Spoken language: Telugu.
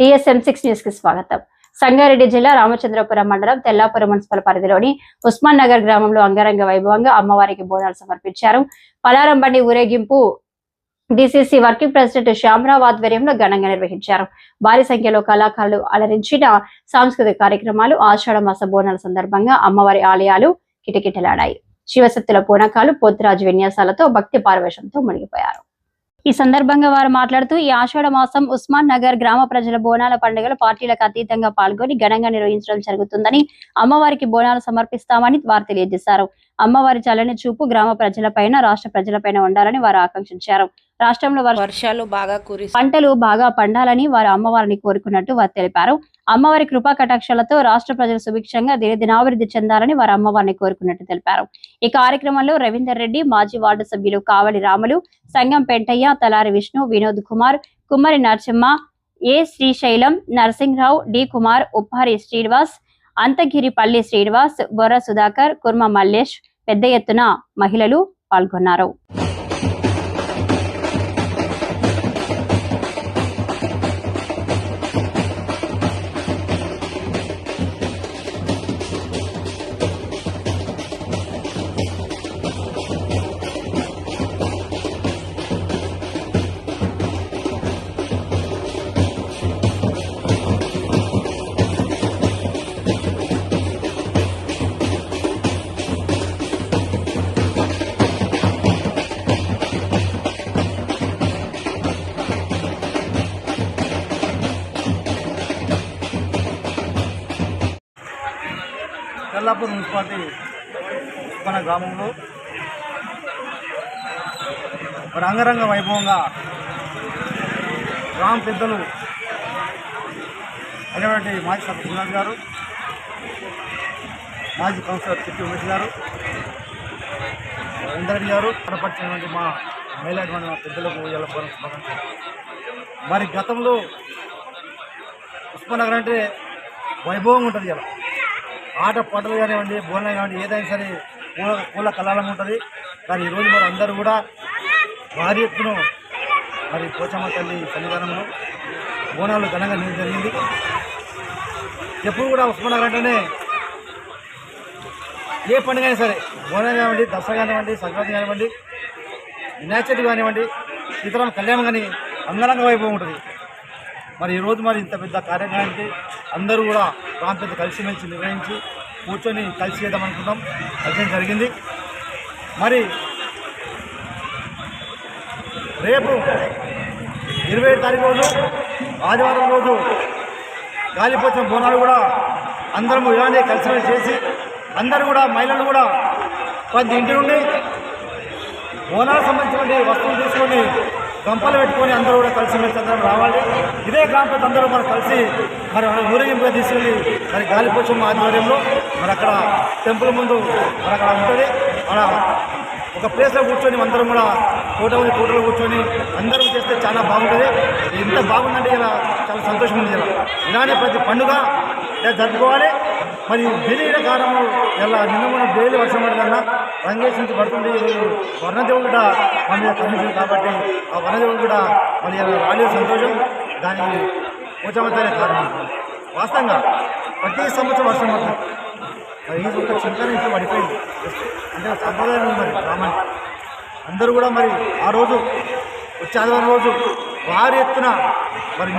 టిఎస్ఎం సిక్స్ న్యూస్కి స్వాగతం. సంగారెడ్డి జిల్లా రామచంద్రపురం మండలం తెల్లాపురం మున్సిపల్ పరిధిలోని ఉస్మాన్ నగర్ గ్రామంలో అంగరంగ వైభవంగా అమ్మవారికి బోనాలు సమర్పించారు. పలారం బండి ఊరేగింపు డిసిసి వర్కింగ్ ప్రెసిడెంట్ శ్యామరావు ఆధ్వర్యంలో ఘనంగా నిర్వహించారు. భారీ సంఖ్యలో కళాకారులు అలరించిన సాంస్కృతిక కార్యక్రమాలు ఆషాఢ మాస బోనాల సందర్భంగా అమ్మవారి ఆలయాలు కిటకిటలాడాయి. శివశక్తుల పూనకాలు పోతురాజు విన్యాసాలతో భక్తి పారవేశంతో మునిగిపోయారు. ఈ సందర్భంగా వారు మాట్లాడుతూ ఈ ఆషాఢ మాసం ఉస్మాన్ నగర్ గ్రామ ప్రజల బోనాల పండుగలు పార్టీలకు అతీతంగా పాల్గొని ఘనంగా నిర్వహించడం జరుగుతుందని అమ్మవారికి బోనాలు సమర్పిస్తామని వారు తెలియజేశారు. అమ్మవారి చల్లని చూపు గ్రామ ప్రజలపైన రాష్ట్ర ప్రజలపైన ఉండాలని వారు ఆకాంక్షించారు. రాష్ట్రంలో వర్ష వర్షాలు బాగా కురి పంటలు బాగా పండాలని వారు అమ్మవారిని కోరుకున్నట్టు వారు తెలిపారు. అమ్మవారి కృపా కటాక్షాలతో రాష్ట్ర ప్రజలు సుభిక్షంగా దినదినాభివృద్ధి చెందాలని వారు అమ్మవారిని కోరుకున్నట్టు తెలిపారు. ఈ కార్యక్రమంలో రవీందర్ రెడ్డి మాజీ వార్డు సభ్యులు కావలి రాములు సంగం పెంటయ్య తలారి విష్ణు వినోద్ కుమార్ కుమ్మరి నరసింహ ఏ శ్రీశైలం నరసింహరావు డి కుమార్ ఉప్పారి శ్రీనివాస్ అంతగిరిపల్లి శ్రీనివాస్ బొర్ర సుధాకర్ కుర్మ మల్లేష్ పెద్ద ఎత్తున మహిళలు పాల్గొన్నారు. తెల్లాపూర్ మున్సిపాలిటీ మన గ్రామంలో. రంగరంగ వైభవంగా గ్రామ పెద్దలు అయినటువంటి మాజీ సభ గారు మాజీ కౌన్సిలర్ చిట్టి ఉమేష్ గారు ఇందరెడ్డి గారు కనపరిచినటువంటి మా మేలైనటువంటి మా పెద్దలకు ఇలా మరి గతంలో ఉస్మానగర్ అంటే వైభవం ఉంటుంది ఇలా ఆట పాటలు కానివ్వండి బోనం కానివ్వండి ఏదైనా సరే పూల పూల కళాలం ఉంటుంది. కానీ ఈరోజు మరి అందరూ కూడా భారీ ఎత్తున మరి పోచమ్మ తల్లి సన్నిధానంలో బోనాలు ఘనంగా నేను జరిగింది. ఎప్పుడు కూడా ఉస్మానగర్ అంటేనే ఏ పండుగ అయినా సరే బోనం కానివ్వండి దసరా కానివ్వండి సంక్రాంతి కానివ్వండి వినాయక చవితి కానివ్వండి సీతారామ కళ్యాణం కానీ అంగరంగ వైభవం ఉంటుంది. మరి ఈరోజు మరి ఇంత పెద్ద కార్యక్రమానికి అందరూ కూడా గ్రామ కలిసిమెలిసి నిర్వహించి కూర్చొని కలిసి చేద్దాం అనుకుంటాం. కలిసి జరిగింది. మరి రేపు ఇరవై ఏడు తారీఖు రోజు ఆదివారం రోజు గాలిపోతున్న బోనాలు కూడా అందరం ఇలానే కలిసిమెలిసి చేసి అందరూ కూడా మహిళలు కూడా ప్రతి ఇంటి నుండి బోనాలకు సంబంధించినటువంటి వస్తువులు తీసుకొని గంపలు పెట్టుకొని అందరూ కూడా కలిసి మెలిసి అందరం రావాలి. ఇదే గ్రామ అందరూ మనం కలిసి మరి మన ఊరేగింపుగా తీసుకెళ్ళి మరి గాలిపోచం ఆధ్వర్యంలో మరి అక్కడ టెంపుల్ ముందు మరి అక్కడ ఉంటుంది. మన ఒక ప్లేస్లో కూర్చొని అందరం కూడా ఫోటో కోటలో కూర్చొని అందరం చేస్తే చాలా బాగుంటుంది. ఎంత బాగుందంటే ఇలా చాలా సంతోషం ఉంది ఇలా. ఇలానే ప్రతి పండుగ జరుపుకోవాలి. మరి బెలి కారణం ఇలా నిన్న మన డైలీ వర్షం పడుతుందన్న రంగేష్ నుంచి ఈరోజు వర్ణదేవుడు కూడా మన మీద కనిపించింది కాబట్టి ఆ వర్ణదేవుడు కూడా మరి ఇలా రాలేదు సంతోషం. దానికి పోచమతనే కారణం. వాస్తవంగా ప్రతి సంవత్సరం వర్షం పడుతుంది. మరి ఈ ఒక చింతన ఇంట్లో పడిపోయింది. అంటే సంప్రదాయం మరి గ్రామానికి అందరూ కూడా మరి ఆ రోజు వచ్చే ఆదివారం రోజు భారీ ఎత్తున మరి